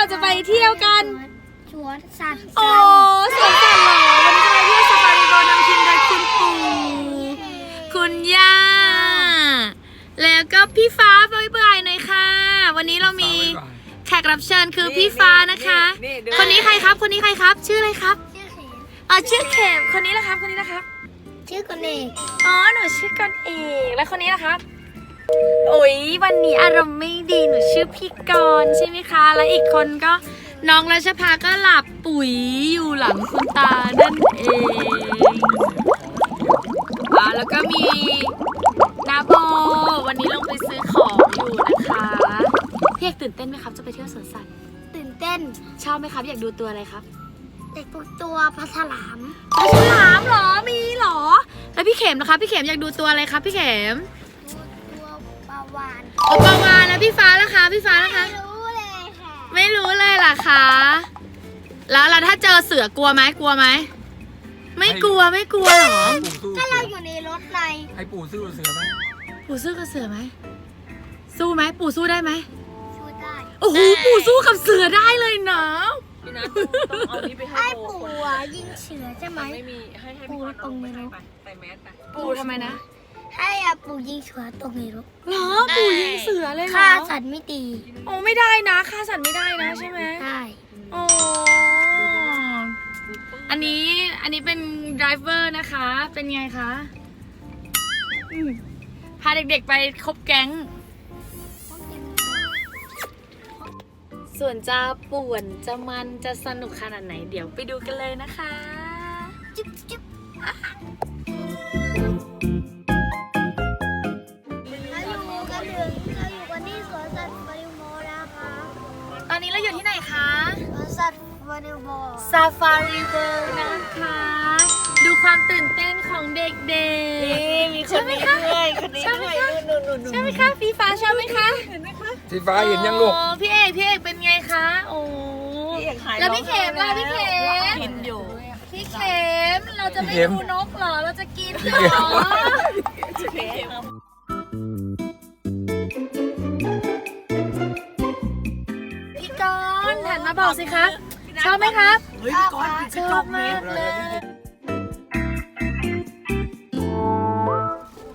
เราจะไปเที่ยวกัน สวนสัตว์โอ้สวนสัตว์เหรอวันนี้จะไปเที่ยวซาฟารีโบนำทีมโดยคุณปู่คุณย่า แล้วก็พี่ฟ้าบายบายหน่อยค่ะ วันนี้เรามีแขกรับเชิญคือพี่ฟ้านะคะนี่ดูคนนี้ใครครับ คนนี้ใครครับ ชื่ออะไรครับชื่อเขมอ๋อชื่อเข็มคนนี้ละครับ คนนี้ละครับ ชื่อคนเอกอ๋อหนูชื่อกันเอกแล้วคนนี้ล่ะครับโอ้ยวันนี้อารมณ์ไม่ ดีหนูชื่อพี่กรณ์ใช่ไหมคะ แล้วอีกคนก็น้องรัชภาก็หลับปุ๋ยอยู่หลังคุณตานั่นเองอ่าแล้วก็มีนาโบวันนี้ลงไปซื้อของอยู่นะคะพี่เอกตื่นเต้นไหมครับจะไปเที่ยวสวนสัตว์ตื่นเต้นชอบไหมครับ อยากดูตัวอะไรครับเด็กทุกตัวปลาฉลามปลาฉลามเหรอมีเหรอ แล้วพี่เข็มนะคะ พี่เข็มอยากดูตัวอะไรครับ พี่เข็ม ตัวปลาวาน โอปาวาแล้วพี่ฟ้าล่ะคะพี่ฟ้าล่ะคะไม่รู้เลยค่ะ ไม่รู้เลยล่ะคะแล้วเราถ้าเจอเสือกลัวไหมกลัวไหมไม่กลัวไม่กลัวเหรอปู่สู้ก็เราอยู่ในรถในให้ปู่สู้เสือไหมปู่สู้กับเสือไหมสู้ไหมปู่สู้ได้ไหมช่วยได้โอ้โหปู่สู้กับเสือได้เลยนะพี่นัทต้องเอานี้ไปให้ให้โบปู่คนอะยิงเสือใช่ไหมมันไม่มีให้ให้พี่นัทเอาไปให้ไปใส่แมสไป ปู่ทำไมนะ ให้อะปู่ยิงเสือตรงในรถเหรอปู่ยิงเสือเลยเหรอฆ่าสัตว์ไม่ดีโอ้ไม่ได้นะฆ่าสัตว์ไม่ได้นะใช่ไหมใช่โอ้อันนี้อันนี้เป็นไดรเวอร์นะคะ เป็นไงคะอืมพาเด็กๆไปคบแก๊ง ส่วนจะป่วนจะมันจะสนุกขนาดไหนเดี๋ยวไปดูกันเลยนะคะจิ๊บจิ๊บเร อนนี้เราอยู่ที่ไหนคะสวนสัตว์บริโมซาฟารีเวิลด์นะคะ ดูความตื่นเต้นของเด็กนี่มีๆคนนี้ด้วยคนนี้ใช่ไหมด้วยคะนู่นนู่นนู่นใช่ไหมคะฟีฟ้าชอบไหมคะสีฟ้าเห็นยังลูก โอ้พี่เอกพี่เอกเป็นไงคะโอ้พี่เอกหายแล้วพี่เข็มล่ะพี่เข็มกินอยู่ พี่เข็มเราจะไม่พี่เข็ม ดูนกเหรอเราจะกินเหรพี่เข็มอพี่เข็ม บอกสิครับ ชอบไหมครับ เฮ้ยพี่ก้อนชอบมากเลย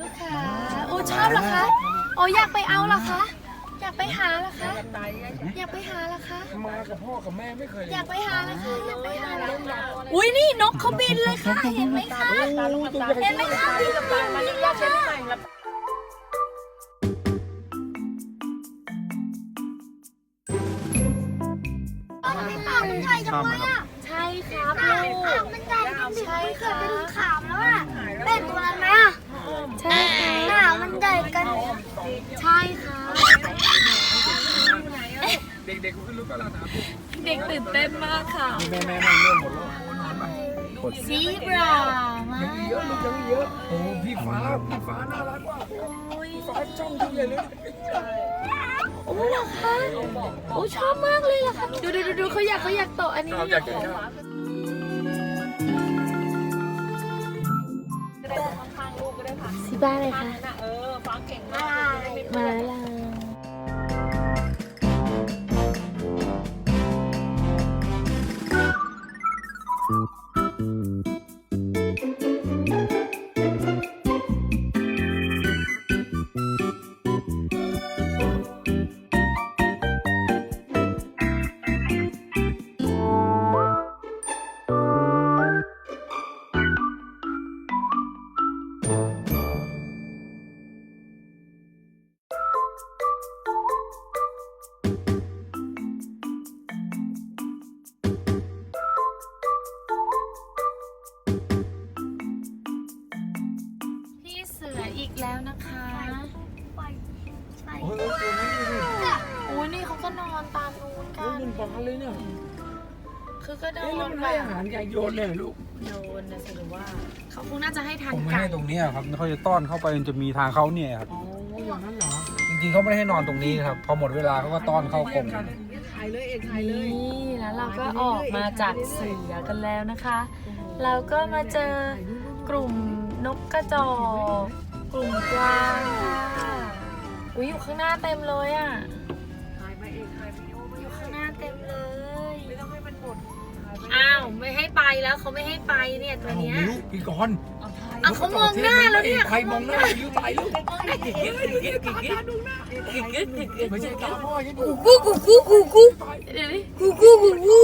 ลูกค้าโอ้ชอบเหรอคะ โอ้อยากไปเอาเหรอคะ อยากไปหาเหรอคะ อยากไปหาเหรอคะ มากับพ่อกับแม่ไม่เคยอยากไปหาเหรอคะ อยากไปหาเหรอคะอุ้ยนี่นกเขาบินเลยค่ะ เห็นไหมคะ เห็นไหมคะบินบินมานี่ค่ะากมันใหญ่จังเลยอะใช่ครับปากลูปากกมันใหญ่มันถึงมันเกิดเป็นขามแล้วอะเป็นตัวนั้นไหมอะใช่ค่ะหน้ามันใหญ่กัน ใช่ค่ะเด็กๆก็รู้ก็แล้วนะเด็กตื่นเต้นมากค่ะแม่แม่แม่เริ่มหมดแล้วนอนไปกดซีบรามายังมีเยอะลูกยังมีเยอะโอ้พี่ฟ้าพี่ฟ้าน่ารักว่ะโอ้ย ฟ้าจ้องทุกอย่างเลย โอ้เหรอคะโอ้ชอบมากเลยเหรอคะดูดูดูดูเขาอยากเขาอยากโตะอันนี้เราอยากกินข้าวซีบ้าเลยค่ะเออฟังเก่งมากมาแกัโอ้ยนมันฟ้าเลยเนี่ยคือก็โดเอ๊ะแล้วนมันแบให้บอาหารไก่โยนเนี่ยลูกโดนนะสิหรือว่า เขาคงน่าจะให้ทานผมไม่ไก่ให้ตรงเนี้ยครับเขาจะต้อนเข้าไปมันจะมีทางเขาเนี่ยครับ อ๋ออย่างนั้นเหรอจริงๆเขาไม่ได้ให้นอนตรงนี้ครับ พอหมดเวลาเขาก็ต้อนเข้ากรงถ่ายเลยเอกถ่ายเลย นี่แล้วเราก็ออกมาจากเสือกันแล้วนะคะ เราก็มาเจอกลุ่มนกกระจอกกลุ่มกวางค่ะอุ้ยอยู่ข้างหน้าเต็มเลยอะ แล้วเขาไม่ให้ไปเนี่ยตัวเนี้ยอาลูกพี่กรณ์อะเขามองหน้าแล้วเนี่ยใครมองหน้ายิ้วตายลูกไม่ใช่ตาพ่อยังดูกูกูกูกูกูเดี๋ยวดิกูกูกูกู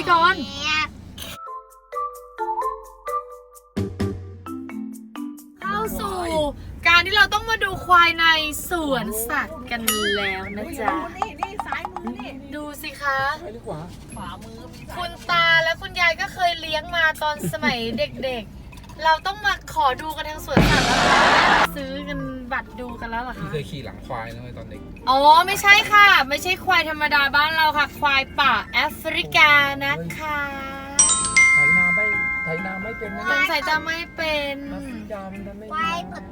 พี่กรณ์เข้าสู่การที่เราต้องมาดูควายในสวนสัตว์กันแล้วนะจ๊ะ นี่นี่ซ้ายมือนี่ดูสิคะไปหรือขวา ขวามือมีคุณตาและคุณยายก็เคยเลี้ยงมาตอนสมัยเด็กๆ เราต้องมาขอดูกันทางสวนสัตว์แล้วเหรอซื้อกันบัตรดูกันแล้วเหรอพี่คะ เคยขี่หลังควายนะเว้ยตอนเด็กอ๋อ ไม่ใช่ค่ะ ไม่ใช่ควายธรรมดาบ้านเราค่ะ ควายป่าแอฟริกานะคะไถนาไม่ไถนาไม่เป็นนะสงสัยจะไม่เป็นแอฟริกามันทำไม่ไว้ได้กด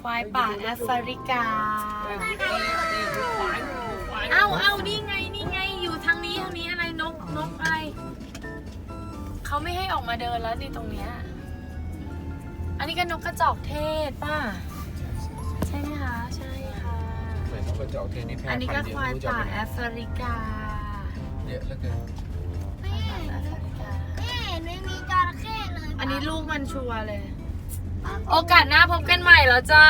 ควายป่าแอฟริกาขวามือขวาเอ้าเอ้านี่ไง นี่ไง อยู่ทางนี้ทางนี้อะไร นก นกอะไร เขาไม่ให้ออกมาเดินแล้วนี่ตรงเนี้ย อันนี้ก็นกกระจอกเทศป่ะ ใช่ไหมคะ ใช่ค่ะ เหมือนนกกระจอกเทศนี่แพร่อันนี้ก็พันธุ์เดียวควายไม่รู้จะป่าเอาไปแอไหนฟริกาเยอะเหลือเกินแม่แอฟริกาแม่ไม่มีจระเข้เลยอันนี้ลูกมันชัวร์เลย โอกาสหน้าพบกันใหม่แล้วจ้า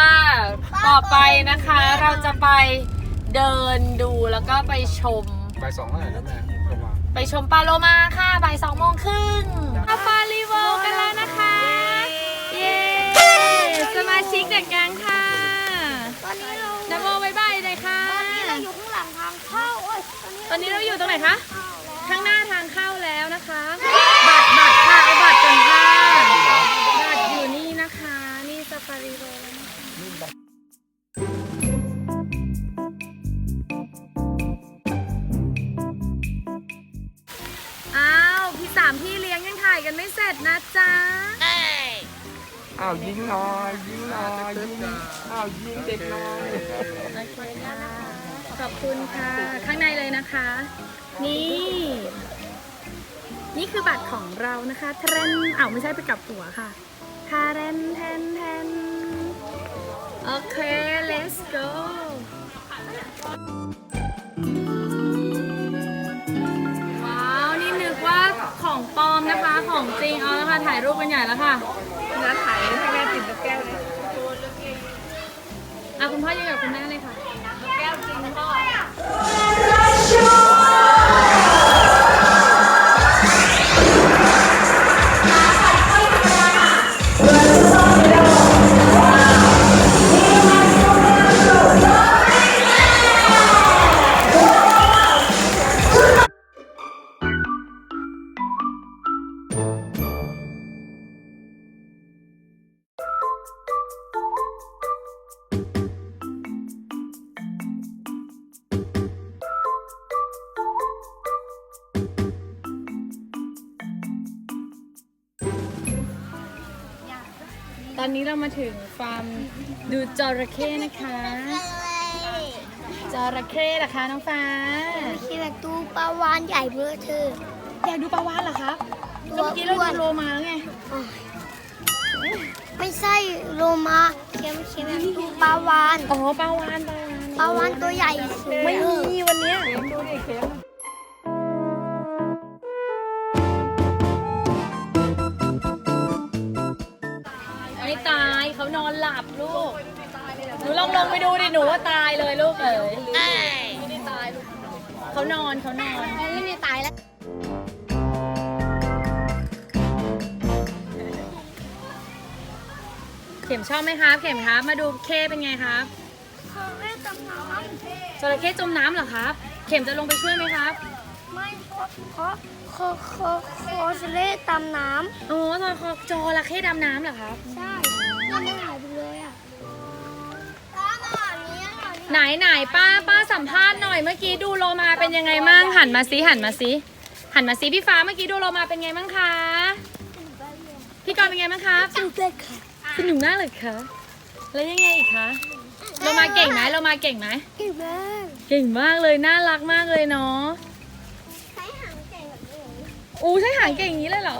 ต่อไปนะคะ เราจะไปเดินดูแล้วก็ไปชมไปสองเท่าไหร่นะแม่ประมาณไปชมปลาโลมาค่ะบ่ายสองโมงครึ่งมาปลา ชิกเด็กแก๊งค่ะตอนนี้เราดับโบบ๊ายบายเลยค่ะ ตอนนี้เราอยู่ข้างหลังทางเข้าโอ้ยตอนนี้เราอยู่ตรงไหนคะเข้าแล้วข้างหน้าทางเข้าแล้วนะคะ บัตรบัตรค่ะเอาบัตรกันค่ะบัตรอยู่นี่นะคะ นี่ซาฟารีโรลอ้าว พี่สามพี่เลี้ยงยังถ่ายกันไม่เสร็จนะจ๊ะ อ้าวยิงหน่อยยิงหน่อยยิงอ้าวยิงเด็กหน่อย โอเคค่ะขอบคุณค่ะ ข้างในเลยนะคะ นี่ นี่คือบัตรของเรานะคะเทรนอ้าวไม่ใช่ไปกลับหัวค่ะทาเรนแทนแทนโอเค let's go ว้าว นี่นึกว่าของปลอมนะคะ ของจริง เอาแล้วค่ะ ถ่ายรูปกันใหญ่แล้วค่ะ น้าถ่ายให้แม่ติดลูกแก้วเลยอะคุณพ่อยืนกับคุณแม่เลยค่ะแก้วจริงพ่อ อนนี้เรามาถึงฟาร์มดูจระเข้นะคะจระเข้เหรอคะน้องฟ้าคิดแบบตูปลาวานใหญ่เบ้อเธออยากดูปลาวานเหรอครับตัก็วเมื่อกี้เราอ้วนดูโลมาแล้วไงไม่ใช่โลมาเค็มเค็มแบบตูปลาวานอ๋อปลาวานปลาวานปลาวานตัวใหญ่สูงไม่มีวันเนี้ ตายเขานอนหลับลูก หนูลองลงไปดูดิหนูว่าตายเลยลูกเอ๋ยไม่ได้ตายลูกเขานอนเขานอนไม่ได้ตายแล้วเข็มชอบไหมครับ เข็มครับ มาดูเข้เป็นไงครับเขาไม่ตำน้จระเข้จมน้ำเหรอครับ เข็มจะลงไปช่วยไหมครับำ ไม่เพราะเพราะเขาเขาเขาจะเล่ตำน้โอ้จระจระเข้ดำน้ำเหรอครับำใช่ยังไม่หายไปเลยอะตาหน่อยนี้หน่อยไหนไหนป้าป้าสัมภาษณ์หน่อยเมื่อกี้ดูโลมาเป็นยังไงมั่งหันมาซิหันมาซิหันมาซิพี่ฟ้าเมื่อกี้ดูโลมาเป็นไงมั่งคะพี่กรณ์เป็นไงมั่งครับสนุกเลยค่ะสนุกมากเลยคะแล้วยังไงอีกคะโลมาเก่งไหมโลมาเก่งไหม เก่งมากเก่งมากเลยน่ารักมากเลยเนาะ อู้ใช่หางเก่งอย่างนี้เลยเหรอ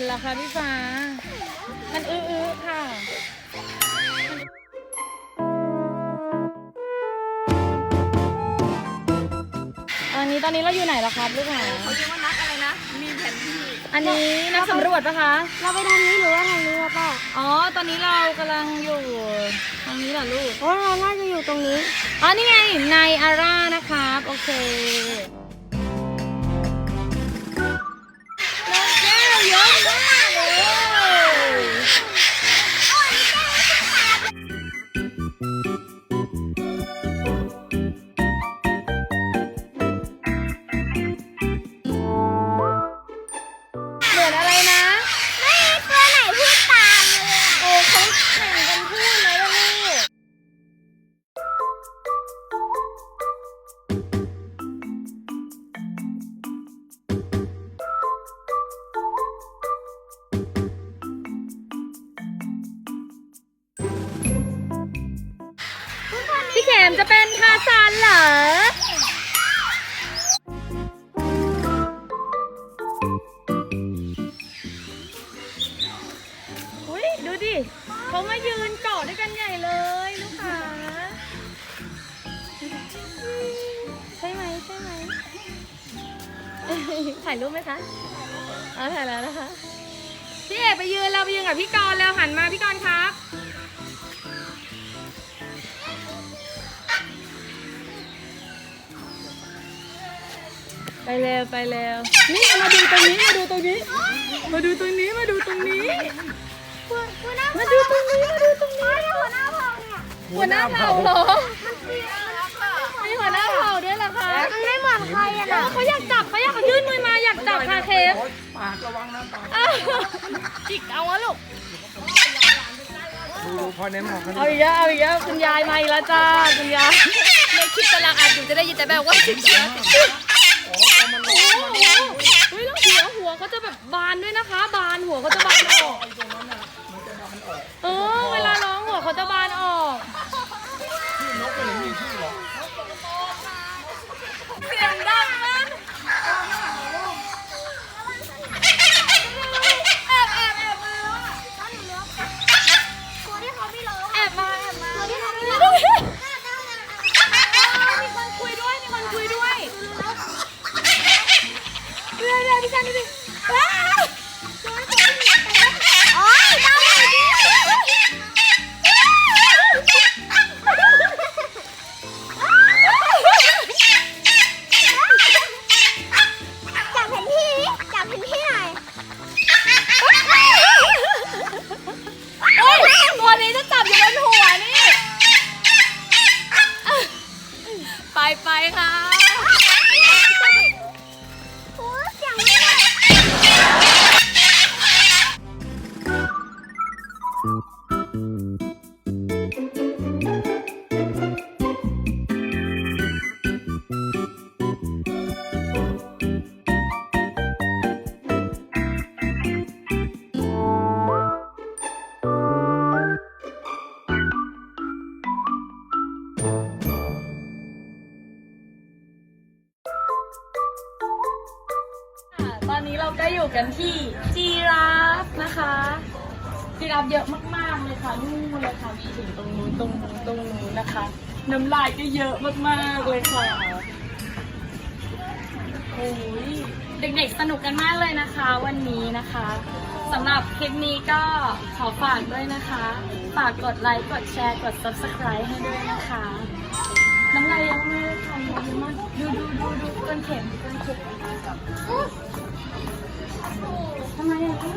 นเหม็นเหรอคะพี่ฟ้า มันอื้อๆค่ะอันนี้ตอนนี้เราอยู่ไหนแล้วครับลูกหาเขาเรียกว่านักอะไรนะ มีแผนที่ อันนี้นักสำรวจปะคะ เราไปทางนี้หรือว่าทางนี้ครับป้าอ๋อ ตอนนี้เรากำลังอยู่ทางนี้เหรอลูก โอ้เราน่าจะอยู่ตรงนี้ อ๋อ นี่ไง ในอาร่านะครับ โอเค มจะเป็นทาซานเหรอ อุ้ยดูดิเขามายืนเกาะด้วยกันใหญ่เลยลูกค้าใช่ไหมใช่ไหมถ่ายรูปไหมคะอ๋อถ่ายแล้วนะคะ พี่เอกไปยืนเราไปยืนกับพี่กรณ์แล้วหันมาพี่กรณ์ครับ ไปเร็วไปเร็วนี่มาดูตรงนี้มาดูตรงนี้ มาดูตรงนี้มาดูตรงนี้หัวหน้ามาดูตรงนี้มาดูตรงนี้หัวหน้าเผ่าเนี่ยหัวหน้าเผ่าเหรอมันเปลี่ยนแล้วค่ะมีหัวหน้าเผ่าด้วยเหรอคะมันไม่เหมือนใครอะอ๋อนะเขาอยากจับเขาอยากยื่นมือมาอยากจับค่ะเคฟโอ๊ยปากระวังนะปากอ้าวจิกเอาวะลูกดูพอเน้นหมอกกันเอาอีกแล้วเอาอีกแล้วคุณยายมาอีกแล้วจ้าคุณยายในคลิปกำลังอัดอยู่จะได้ยินแต่แบบว่าจิกเชื้อจิกเชื้อ โอ้โหเฮ้ยแล้วหัวหัวเขาจะแบบบานด้วยนะคะ บานหัวเขาจะบานออกเออ เวลาร้องหัวเขาจะบานออก เรื่อ ราฟเยอะมากๆเลยค่ะนู่นเลยค่ะมีถึงตรงนู้นตรงนู้นตรงนู้นนะคะ น้ำลายก็เยอะมากๆเลยค่ะโอ้ยเด็กๆสนุกกันมากเลยนะคะ วันนี้นะคะสำหรับคลิปนี้ก็ขอฝากด้วยนะคะ ฝากกดไลค์กดแชร์กด subscribe ให้ด้วยนะคะ น้ำลายเยอะมากเลยค่ะเยอะมากดูดูดูดูก้นเข็มก้นเข็มทำไมอะลู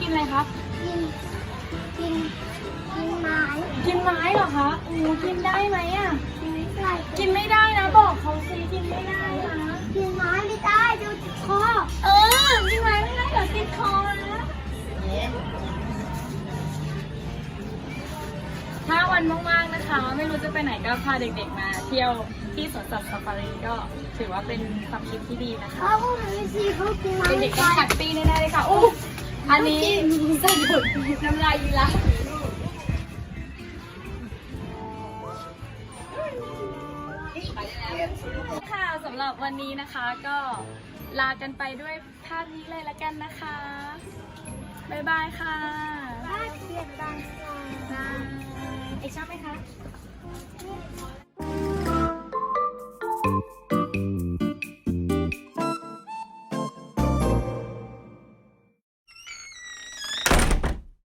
กีฬากินอะไรครับ กิน กิน กินไม้ กินไม้เหรอคะโอ้กินได้ไหมอะกินไม่ได้กินไม่ได้นะบอกเขาสิกินไม่ได้นะกินไม้ไม่ได้เดี๋ยวติดคอ เออ กินไม้ไม่ได้เดี๋ยวติดคอนะ ถ้าวันว่างๆนะคะ ไม่รู้จะไปไหนก็พาเด็กๆมา เที่ยวที่สวนสัตว์ซาฟารีก็ถือว่าเป็นความคิดที่ดีนะคะ เขาพูดไม่ซีเขากินไม้เด็ไม่กๆก็ได้ แฮปปี้แน่ๆเลยค่ะอู้ อันนี้สนุกน้ำลายยีราฟค่ะสำหรับวันนี้นะคะก็ลากันไปด้วยภาพนี้เลยละกันนะคะ บ๊ายบายค่ะถ้าเปลี่ยนบางส่วนบ๊ายบายเอกชอบไหมคะเ